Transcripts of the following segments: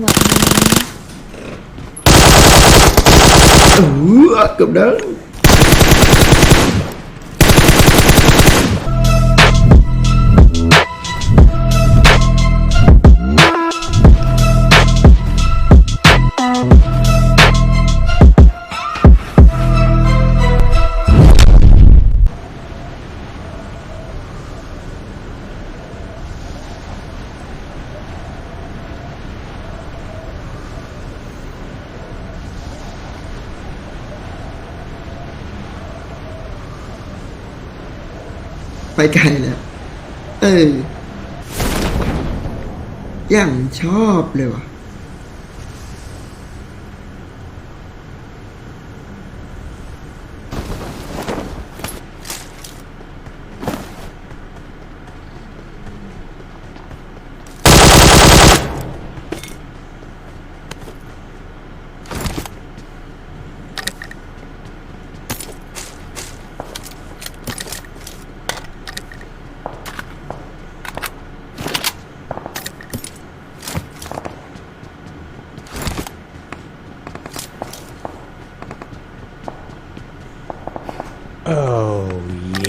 หมดนี้ เออเกือบเด้ง ไปไกลแล้ว เออ อย่างชอบเลยว่ะ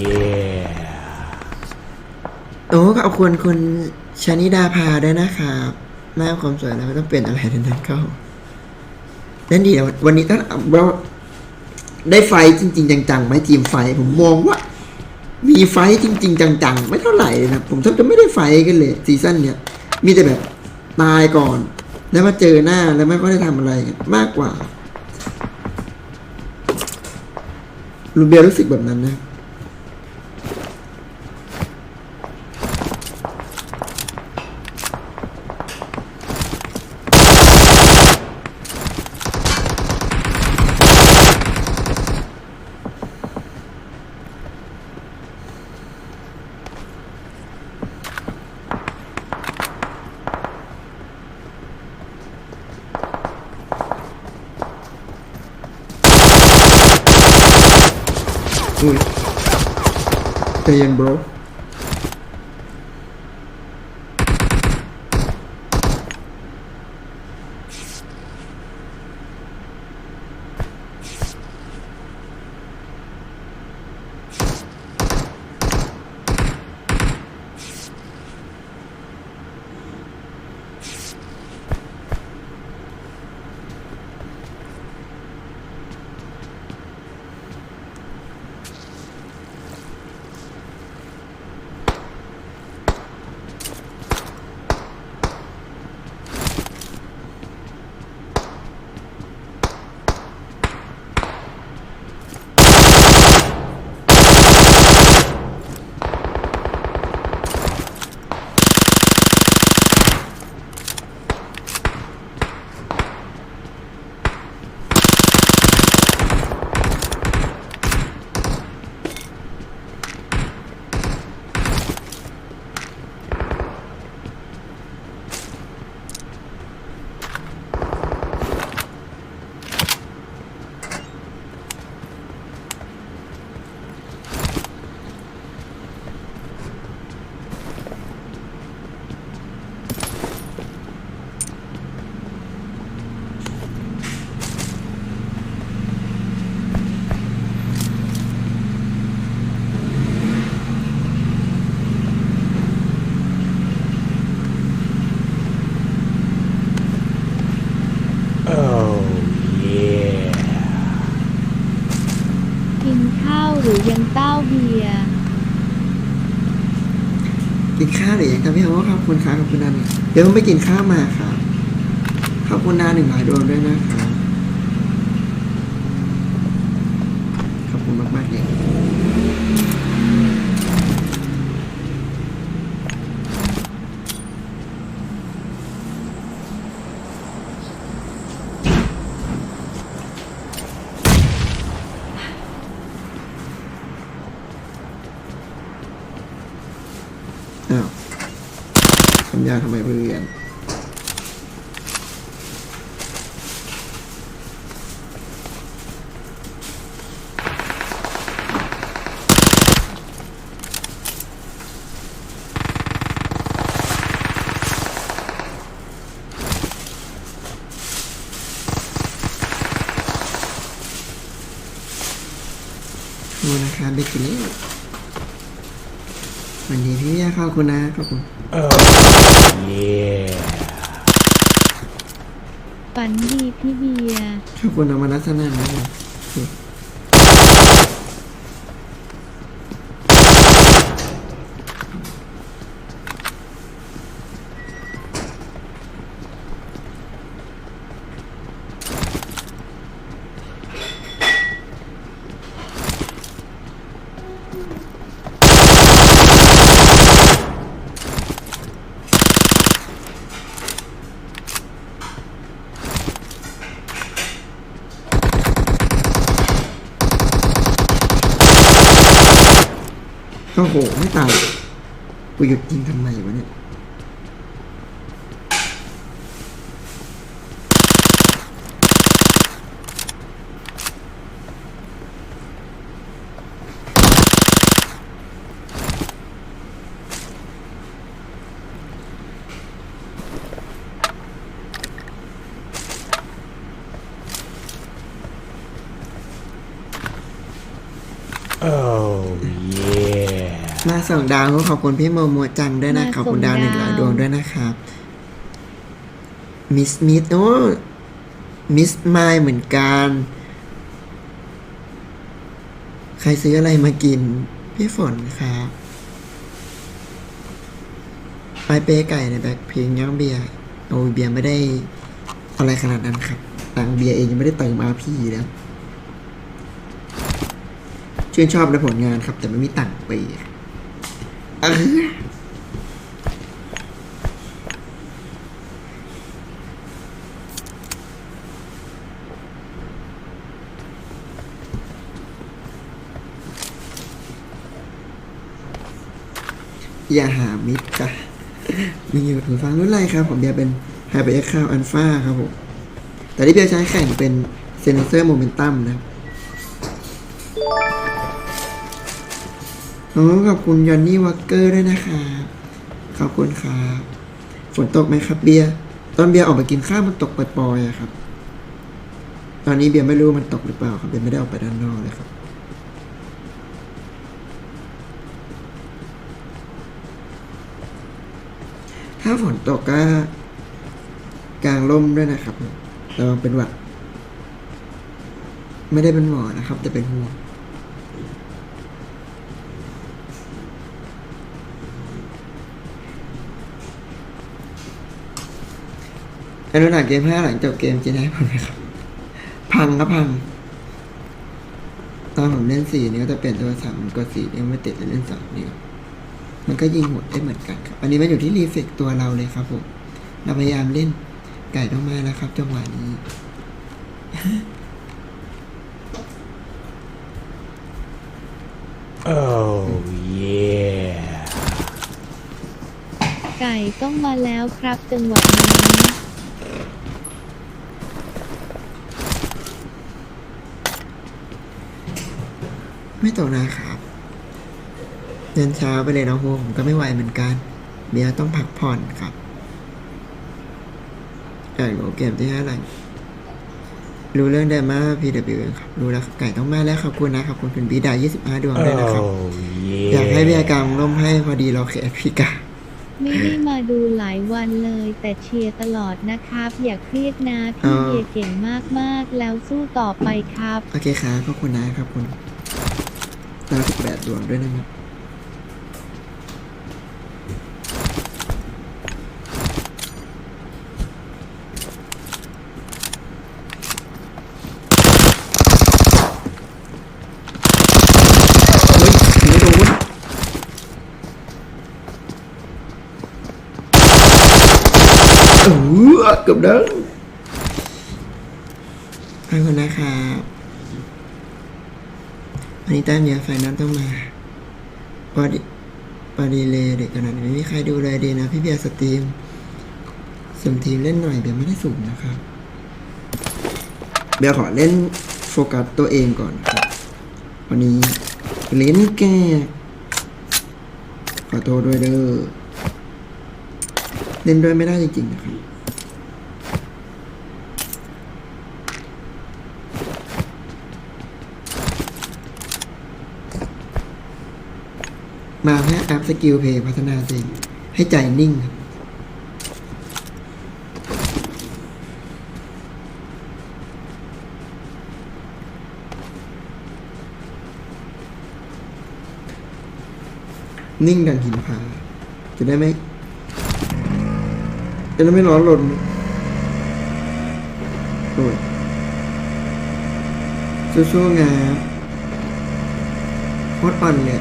yeah. โอ้ขอบ คุณคุณชนิดาภาด้วยนะครับหน้าความสวยแล้วไม่ต้องเปลี่ยนอะไรทั้งนั้นก็นั่นดีนะวันนี้ถ้าเราได้ไฟท์จริง ๆ จังๆไหมทีมไฟ ผมมองว่า มีไฟจริง ๆ จัง ๆ ไม่เท่าไหร่เลยนะผมแทบจะไม่ได้ไฟกันเลยซีซั่นเนี้ยมีแต่แบบตายก่อน แล้วมาเจอหน้าแล้วไม่ค่อยได้ทำอะไรมากกว่าลูเบียรู้สึกแบบนั้นนะ อุ้ยใจเย็น bro Oh yeah. กินข้าวหรือยังเต้าเบียร์ กินข้าวหรือยังครับพี่โอ้ขอบคุณครับขอบคุณนานเดี๋ยวผมไปกินข้าวมาครับขอบคุณนาหนึ่งหลายดวงด้วยนะครับ ได้ทำไมเพื่อนดูนะคะเด็กคนนี้ วันนี้พี่เบียร์ขอบคุณนะขอบคุณ Oh, yeah. ฝันดีพี่เบียร์ขอบคุณอมรัตนานะ โอ้โหไม่ตายกูหยุดยิงทำไมวะเนี่ย มาส่งดาวก็ขอบคุณพี่โมโมจังด้วยนะมาขอบคุณดาวส่หงนึ่งร้อยดาวดวงด้วยนะครับมิสมิสโอ้มิสไมล์เหมือนกัน ใครซื้ออะไรมากิน พี่ฝนครับไปเป้ไก่ในแบ็คเพลงย่างเบียร์โอ้ยเบียร์ไม่ได้อะไรขนาดนั้นครับตังค์เบียร์เองยังไม่ได้ตังค์มาพี่แล้วชื่นชอบในผลงานครับ แต่ไม่มีตังค์ไป อย่าหามิตรจ้ะมีอยู่ถึงฟังรุ่นไรครับ ผมเบียร์เป็น h y p e r x ข้าวอัลฟาครับผม แต่ที่เบียร์ใช้แข่งเป็นเซนเซอร์โมเมนตัมนะครับ โอ้ขอบคุณยอนนี่วักเกอร์ด้วยนะครับขอบคุณครับฝนตกไหมครับ เบียร์ตอนเบียร์ออกไปกินข้าวมันตกปล่อยๆอะครับ ตอนนี้เบียร์ไม่รู้มันตกหรือเปล่าครับเบียร์ไม่ได้ออกไปด้านนอกเลยครับถ้าฝนตกก็กลางร่มด้วยนะครับระวังเป็นหวัดไม่ได้เป็นหมอนะครับ แต่เป็นห่วง อนุหลังเกมห้าหลังจบเกมจะได้ผลไหมครับ พังก็พัง ตอนผมเล่นสี่นิ้วแต่เปลี่ยนโทรศัพท์มันกดสี่นิ้วไม่ติดเลยเล่นสองนิ้ว มันก็ยิงหมดได้เหมือนกันครับ อันนี้มันอยู่ที่รีเฟกตัวเราเลยครับผม เราพยายามเล่นไก่ต้องมาแล้วครับจังหวะนี้ Oh, yeah. ไก่ต้องมาแล้วครับจังหวะนี้ ไม่ตกนะครับเดินเช้าไปเลยนะโฮผมก็ไม่ไหวเหมือนกัน เบียร์ต้องพักผ่อนครับไก่โหเกมที่ห้าหลังรู้เรื่องเดมา PW ครับ รู้แล้วครับไก่ต้องมาแล้วขอบคุณนะขอบคุณคุณบีดา25ดวงด้วยนะครับ Oh, อยากให้เบียร์ yeah. กางร่มให้พอดีเราแคร์พี่กาไม่ได้มาดูหลายวันเลย แต่เชียร์ตลอดนะครับ อย่าเครียดนะพี่อ๋อเบียร์เก่งมากๆ แล้วสู้ต่อไปครับ โอเคครับขอบคุณนะขอบคุณ ดาว18ดวงด้วยนะครับเฮ้ยไม่โดนเออเกือบดังขอบคุณนะครับ วันนี้แต้มเยอะไฟนั้นต้องมาปอดีปอดีเลยเด็กขนาดนี้ไม่มีใครดูเลยดีนะ พี่เบียร์สตรีมสุ่มทีมเล่นหน่อยเบียร์ไม่ได้สุ่มนะครับเบียร์ขอเล่นโฟกัสตัวเองก่อนครับวันนี้เล่นแก่ขอโทษด้วยเด้อเล่นด้วยไม่ได้จริงๆนะครับ มาเพื่ออัพสกิลเพย์พัฒนาตัวเองให้ใจนิ่งครับนิ่งดังหินผาจะได้ไม่จะได้ไม่ร้อนรนโอ้ยสู้ๆงาโคตรอ่นเลย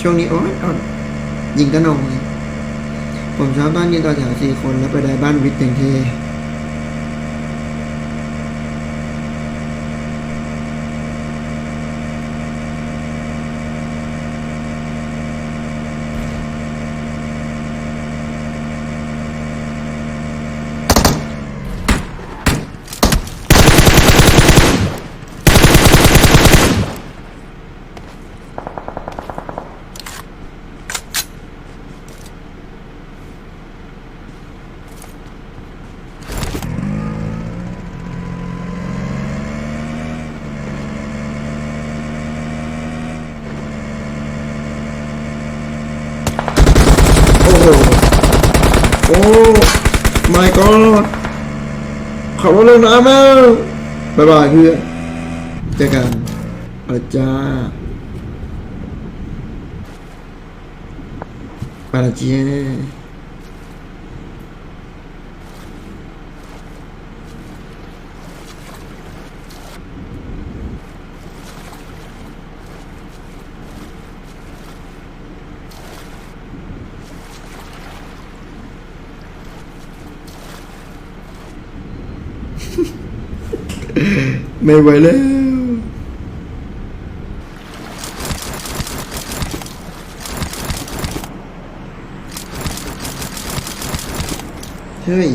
ช่วงนี้โอ๊ยอ่อนยิงก็นองเลยผมชอบตอนนี้ต่อแถวสี่คนแล้วไปได้บ้านวิทย์เต็งเท โอ้ my god ขับรถลงน้ำแล้วบายบายเพื่อนเจอกันอาจารย์ปละเจ้า ไม่ไหวแล้ว เฮ้ย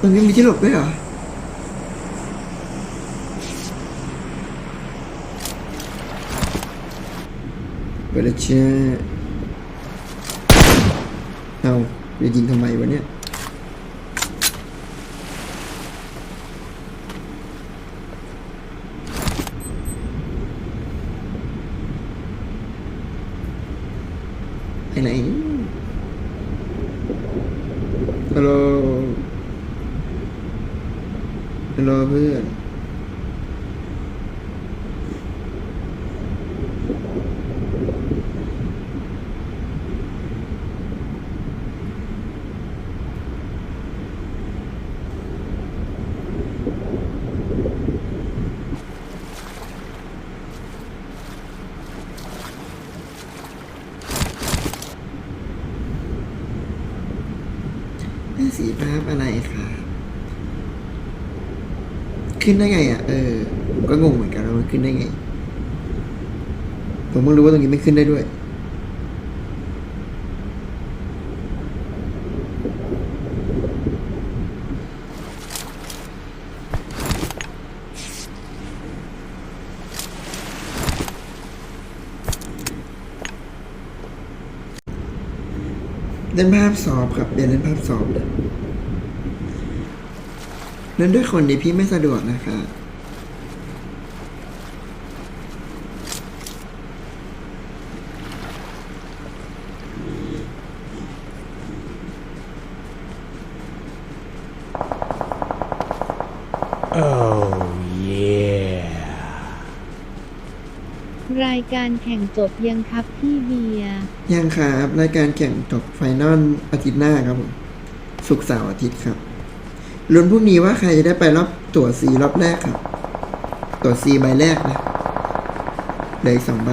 ตรงนี้มีที่หลบด้วยเหรอไปเลยเช่เอา จะยิงทำไมวะเนี่ยไปไหนฮัลโหลฮัลโหลเพื่อน แม่สีภาพอะไรคะ ขึ้นได้ไงอะเออผมก็งงเหมือนกันว่ามันขึ้นได้ไง ผมเพิ่งรู้ว่าตรงนี้ไม่ขึ้นได้ด้วยเล่นภาพสอบครับเดี๋ยวเล่นภาพสอบเลย เล่นด้วยคนดีพี่ไม่สะดวกนะคะ Oh yeah. รายการแข่งจบยังครับพี่เบียร์ยังครับ รายการแข่งจบไฟนอลอาทิตย์หน้าครับผมศุกร์เสาร์อาทิตย์ครับ ลุ้นพรุ่งนี้ว่าใครจะได้ไปรอบตั๋วซีรอบแรกครับ ตั๋วซีใบแรกนะเหลืออีกสองใบ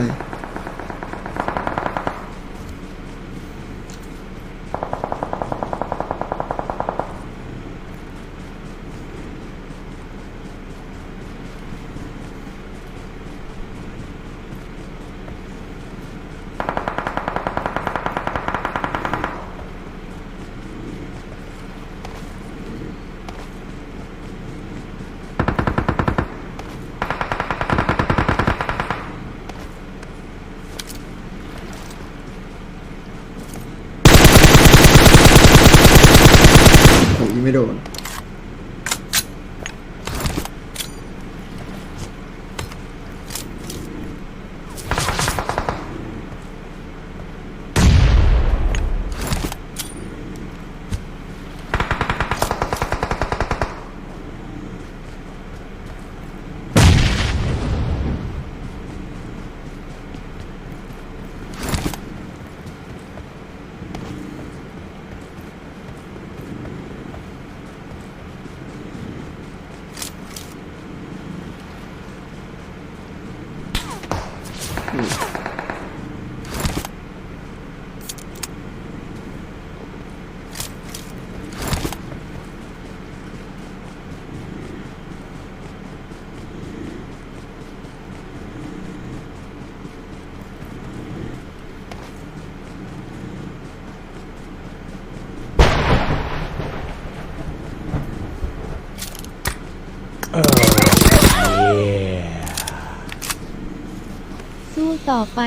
ผ 嗯。 ต่อไป